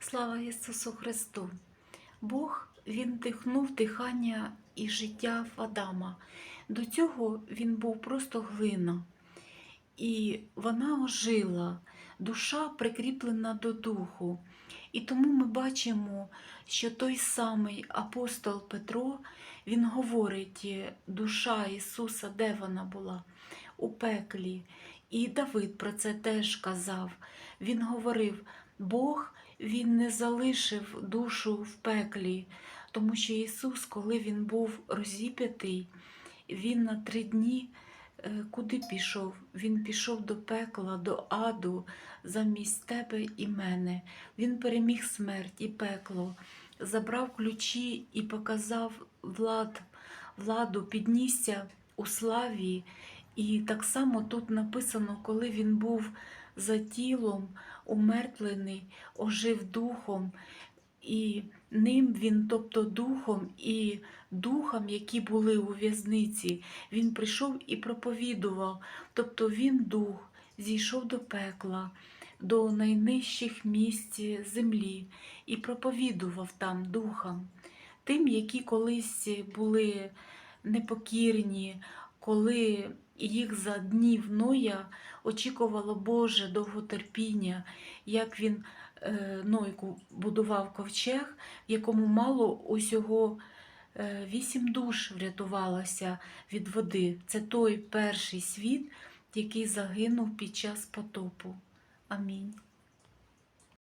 Слава Ісусу Христу! Бог Він дихнув дихання і життя в Адама. До цього він був просто глина. І вона ожила, душа прикріплена до духу. І тому ми бачимо, що той самий апостол Петро, він говорить, душа Ісуса, де вона була? У пеклі. І Давид про це теж казав. Він говорив, Бог він не залишив душу в пеклі, тому що Ісус, коли Він був розіп'ятий, Він на три дні е, куди пішов? Він пішов до пекла, до аду замість тебе і мене. Він переміг смерть і пекло, забрав ключі і показав влад, владу, піднісся у славі. І так само тут написано, коли він був за тілом, умертвлений, ожив духом, і ним він, тобто духом і духам, які були у в'язниці, він прийшов і проповідував. Тобто він дух зійшов до пекла, до найнижчих місць землі і проповідував там духам, тим, які колись були непокірні, коли їх за днів Ноя очікувало Боже довготерпіння, як він е, Нойку будував ковчег, в якому мало усього е, вісім душ врятувалося від води. Це той перший світ, який загинув під час потопу. Амінь.